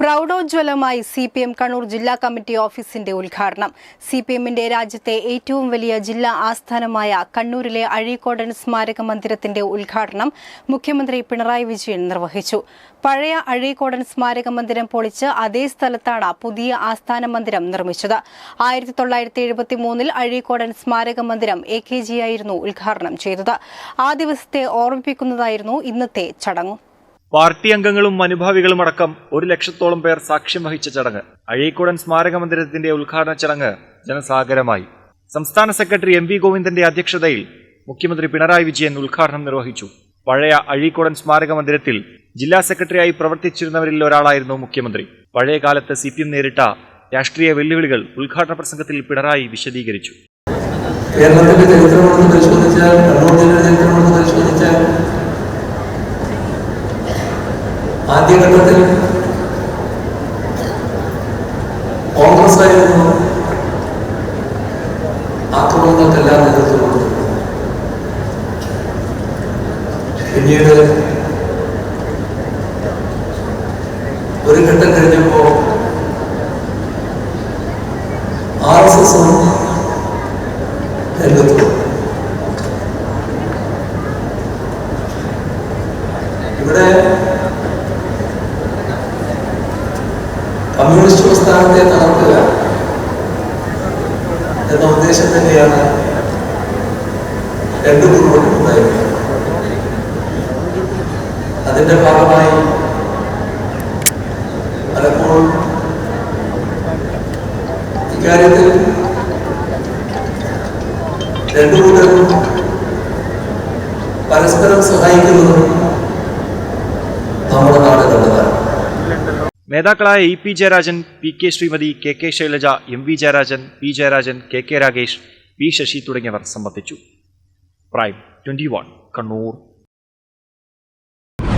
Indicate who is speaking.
Speaker 1: പ്രൗഢോജ്വലമായി C P M Kannur ജില്ലാ committee ഓഫീസിന്റെ ഉദ്ഘാടനം. സി പി എമ്മിന്റെ രാജ്യത്തെ ഏറ്റവും വലിയ ജില്ലാ ആസ്ഥാനമായ കണ്ണൂരിലെ അഴീക്കോടൻ സ്മാരക മന്ദിരത്തിന്റെ ഉദ്ഘാടനം മുഖ്യമന്ത്രി പിണറായി വിജയൻ നിർവഹിച്ചു. പഴയ അഴീക്കോടൻ സ്മാരക മന്ദിരം പൊളിച്ച് അതേ സ്ഥലത്താണ് പുതിയ ആസ്ഥാന മന്ദിരം നിർമ്മിച്ചത്. ആയിരത്തി തൊള്ളായിരത്തി എഴുപത്തി മൂന്നിൽ അഴീക്കോടൻ സ്മാരക മന്ദിരം എ കെ ജി ആയിരുന്നു ഉദ്ഘാടനം ചെയ്തത്. ആ ദിവസത്തെ ഓർമ്മിപ്പിക്കുന്നതായിരുന്നു ഇന്നത്തെ ചടങ്ങ്.
Speaker 2: പാർട്ടി അംഗങ്ങളും അനുഭാവികളും അടക്കം ഒരു ലക്ഷത്തോളം പേർ സാക്ഷ്യം വഹിച്ച ചടങ്ങ്. അഴീക്കോടൻ സ്മാരക മന്ദിരത്തിന്റെ ഉദ്ഘാടന ചടങ്ങ് ജനസാഗരമായി. സംസ്ഥാന സെക്രട്ടറി എം വി ഗോവിന്ദന്റെ അധ്യക്ഷതയിൽ മുഖ്യമന്ത്രി പിണറായി വിജയൻ ഉദ്ഘാടനം നിർവഹിച്ചു. പഴയ അഴീക്കോടൻ സ്മാരക മന്ദിരത്തിൽ ജില്ലാ സെക്രട്ടറിയായി പ്രവർത്തിച്ചിരുന്നവരിൽ ഒരാളായിരുന്നു മുഖ്യമന്ത്രി. പഴയ കാലത്ത് സി പി എം നേരിട്ട രാഷ്ട്രീയ വെല്ലുവിളികൾ ഉദ്ഘാടന പ്രസംഗത്തിൽ പിണറായി വിശദീകരിച്ചു.
Speaker 3: കേരളത്തിന്റെ ചരിത്രമാണെന്ന് പരിശോധിച്ചാൽ കണ്ണൂർ ജില്ലയുടെ ചരിത്രമെടുത്ത് ആദ്യഘട്ടത്തിൽ കോൺഗ്രസ് ആയിരുന്നു ആക്രമണങ്ങൾക്കെല്ലാം നേതൃത്വം കൊടുത്തത്. പിന്നീട് ഒരു ഘട്ടം കഴിഞ്ഞപ്പോ ആർ എസ് എസും രംഗത്ത് ഇവിടെ കമ്മ്യൂണിസ്റ്റ് പ്രസ്ഥാനത്തെ തകർക്കുക എന്ന ഉദ്ദേശം തന്നെയാണ് രണ്ടു കുടുംബം ഉണ്ടായിരുന്നത്. അതിന്റെ ഭാഗമായി പലപ്പോഴും ഇക്കാര്യത്തിൽ രണ്ടു കൂട്ടരും പരസ്പരം സഹായിക്കുന്നതും
Speaker 2: നേതാക്കളായ E P Jayarajan P K Sreemathi K K Shailaja M V Jayarajan P Jayarajan K K Ragesh P Sasi തുടങ്ങിയവർ സംബന്ധിച്ചു. Prime twenty one Kannur.